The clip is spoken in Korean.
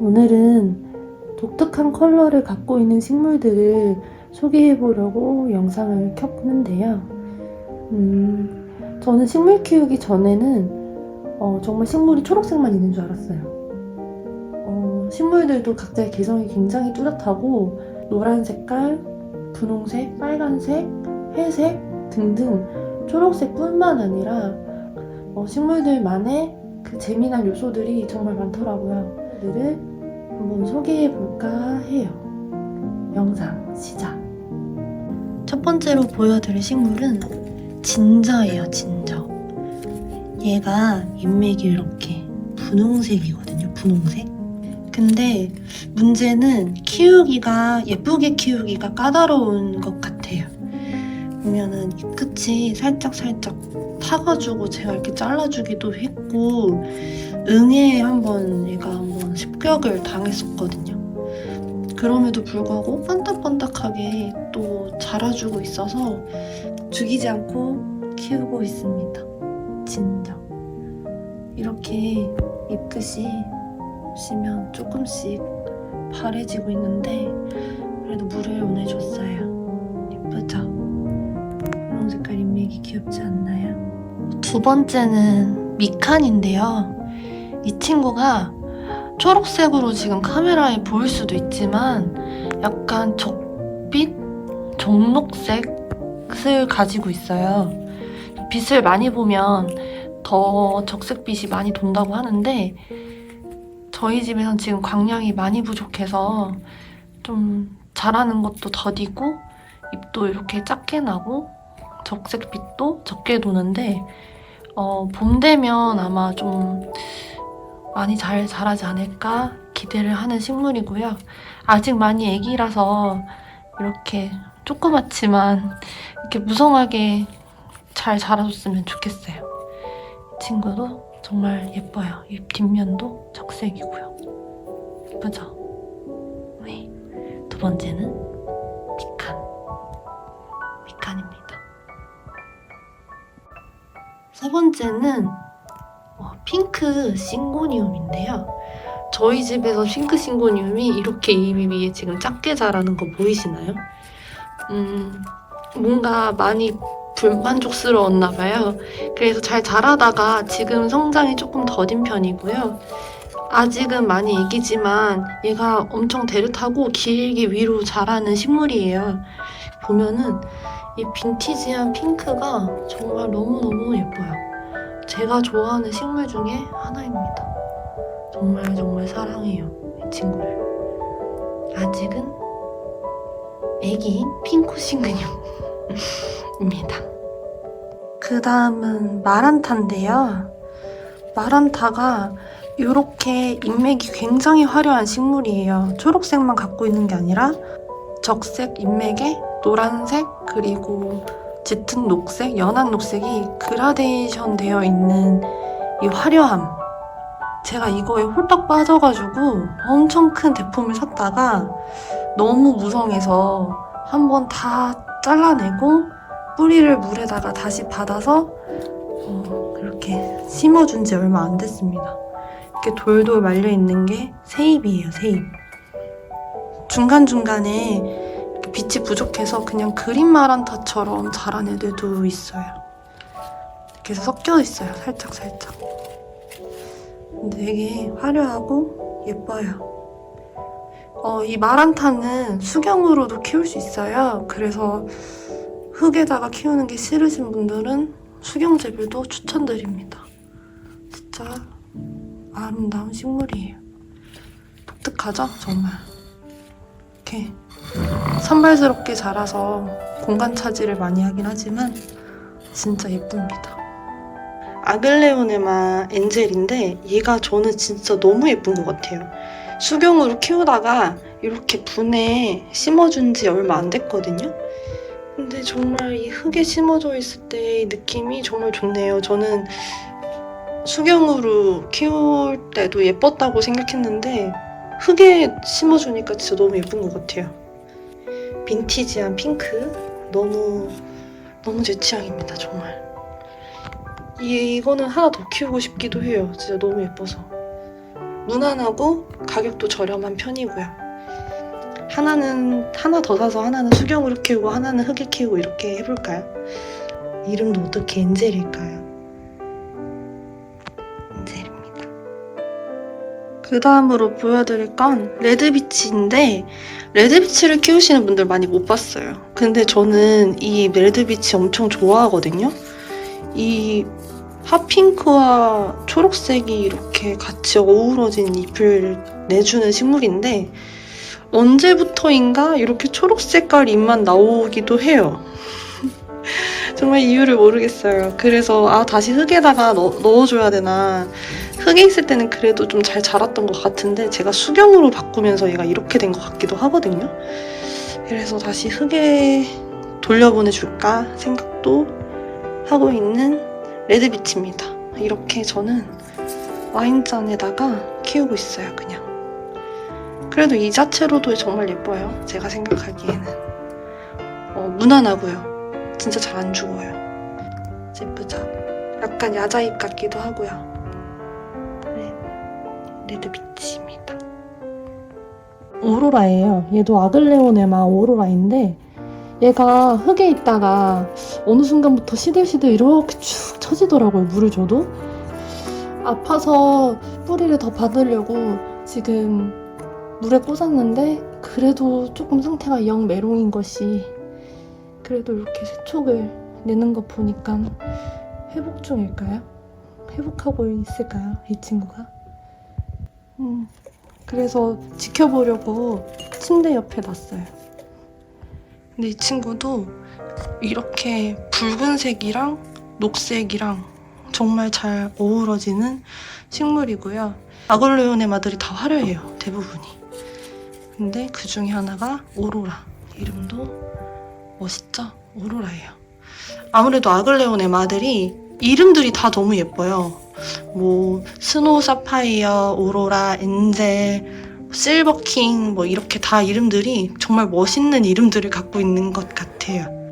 오늘은 독특한 컬러를 갖고 있는 식물들을 소개해 보려고 영상을 켰는데요. 음, 저는 식물 키우기 전에는 어, 정말 식물이 초록색만 있는 줄 알았어요. 어, 식물들도 각자의 개성이 굉장히 뚜렷하고 노란 색깔, 분홍색, 빨간색, 회색 등등 초록색뿐만 아니라 어, 식물들만의 그 재미난 요소들이 정말 많더라고요. 들을 한번 소개해 볼까 해요. 영상 시작. 첫 번째로 보여드릴 식물은 진저예요, 진저. 얘가 잎맥이 이렇게 분홍색이거든요, 분홍색. 근데 문제는 키우기가 예쁘게 키우기가 까다로운 것 같아요. 보면은 잎 끝이 살짝 살짝 타가지고 제가 이렇게 잘라주기도 했고 응애에 한번 얘가 한번 습격을 당했었거든요. 그럼에도 불구하고 반딱반딱하게 또 자라주고 있어서 죽이지 않고 키우고 있습니다. 진정. 이렇게 잎끝이 보시면 조금씩 파래지고 있는데 그래도 물을 보내줬어요. 예쁘죠? 분홍 색깔 잎맥이 귀엽지 않나요? 두 번째는 미칸인데요. 이 친구가 초록색으로 지금 카메라에 보일 수도 있지만 약간 적빛, 적록색을 가지고 있어요. 빛을 많이 보면 더 적색빛이 많이 돈다고 하는데 저희 집에선 지금 광량이 많이 부족해서 좀 자라는 것도 더디고 잎도 이렇게 작게 나고 적색빛도 적게 도는데 어, 봄 되면 아마 좀 많이 잘 자라지 않을까 기대를 하는 식물이고요. 아직 많이 애기라서 이렇게 조그맣지만 이렇게 무성하게 잘 자라줬으면 좋겠어요. 이 친구도 정말 예뻐요. 잎 뒷면도 적색이고요. 예쁘죠? 네. 두 번째는 미칸. 미칸입니다. 세 번째는 어, 핑크 싱고니움인데요. 저희 집에서 핑크 싱고니움이 이렇게 잎이 위에 지금 작게 자라는 거 보이시나요? 음, 뭔가 많이 불만족스러웠나 봐요. 그래서 잘 자라다가 지금 성장이 조금 더딘 편이고요. 아직은 많이 애기지만 얘가 엄청 데릇하고 길게 위로 자라는 식물이에요. 보면은 이 빈티지한 핑크가 정말 너무너무 예뻐요. 제가 좋아하는 식물 중에 하나입니다. 정말 정말 사랑해요. 이 친구를. 아직은 애기인 핑크 싱그뇽입니다. 그 다음은 마란타인데요. 마란타가 이렇게 잎맥이 굉장히 화려한 식물이에요. 초록색만 갖고 있는 게 아니라 적색 잎맥에 노란색 그리고 짙은 녹색, 연한 녹색이 그라데이션 되어 있는 이 화려함. 제가 이거에 홀딱 빠져가지고 엄청 큰 대품을 샀다가 너무 무성해서 한번 다 잘라내고 뿌리를 물에다가 다시 받아서 어, 이렇게 심어준 지 얼마 안 됐습니다. 이렇게 돌돌 말려 있는 게 새잎이에요, 새잎. 중간중간에 빛이 부족해서 그냥 그린 마란타처럼 자란 애들도 있어요. 이렇게 섞여 있어요, 살짝 살짝. 되게 화려하고 예뻐요. 어, 이 마란타는 수경으로도 키울 수 있어요. 그래서 흙에다가 키우는 게 싫으신 분들은 수경 재배도 추천드립니다. 진짜 아름다운 식물이에요. 독특하죠? 정말. 이렇게 산발스럽게 자라서 공간 차지를 많이 하긴 하지만 진짜 예쁩니다. 아글레오네마 엔젤인데 얘가 저는 진짜 너무 예쁜 것 같아요. 수경으로 키우다가 이렇게 분에 심어준 지 얼마 안 됐거든요. 근데 정말 이 흙에 심어져 있을 때의 느낌이 정말 좋네요. 저는 수경으로 키울 때도 예뻤다고 생각했는데 흙에 심어주니까 진짜 너무 예쁜 것 같아요. 빈티지한 핑크 너무 너무 제 취향입니다 정말. 이 이거는 하나 더 키우고 싶기도 해요. 진짜 너무 예뻐서. 무난하고 가격도 저렴한 편이고요. 하나는 하나 더 사서 하나는 수경으로 키우고 하나는 흙에 키우고 이렇게 해볼까요? 이름도 어떻게 엔젤일까요? 그 다음으로 보여드릴 건 레드비치인데 레드비치를 키우시는 분들 많이 못 봤어요. 근데 저는 이 레드비치 엄청 좋아하거든요. 이 핫핑크와 초록색이 이렇게 같이 어우러진 잎을 내주는 식물인데 언제부터인가 이렇게 초록 색깔 잎만 나오기도 해요. 정말 이유를 모르겠어요. 그래서 아 다시 흙에다가 넣, 넣어줘야 되나 흙에 있을 때는 그래도 좀 잘 자랐던 것 같은데 제가 수경으로 바꾸면서 얘가 이렇게 된 것 같기도 하거든요. 그래서 다시 흙에 돌려보내줄까 생각도 하고 있는 레드비치입니다. 이렇게 저는 와인잔에다가 키우고 있어요, 그냥. 그래도 이 자체로도 정말 예뻐요. 제가 생각하기에는. 어, 무난하고요. 진짜 잘 안 죽어요. 예쁘죠? 약간 야자잎 같기도 하고요. 네, 레드비치입니다. 오로라예요. 얘도 아글레오네마 오로라인데 얘가 흙에 있다가 어느 순간부터 시들시들 이렇게 쭉 처지더라고요. 물을 줘도. 아파서 뿌리를 더 받으려고 지금 물에 꽂았는데 그래도 조금 상태가 영 메롱인 것이 그래도 이렇게 세촉을 내는 거 보니까 회복 중일까요? 회복하고 있을까요? 이 친구가? 음, 그래서 지켜보려고 침대 옆에 놨어요. 근데 이 친구도 이렇게 붉은색이랑 녹색이랑 정말 잘 어우러지는 식물이고요. 아글레오네마들이 다 화려해요. 대부분이. 근데 그 중에 하나가 오로라. 이름도 멋있죠? 오로라예요. 아무래도 아글레오네마들이 이름들이 다 너무 예뻐요. 뭐 스노우 사파이어, 오로라, 엔젤, 실버킹 뭐 이렇게 다 이름들이 정말 멋있는 이름들을 갖고 있는 것 같아요.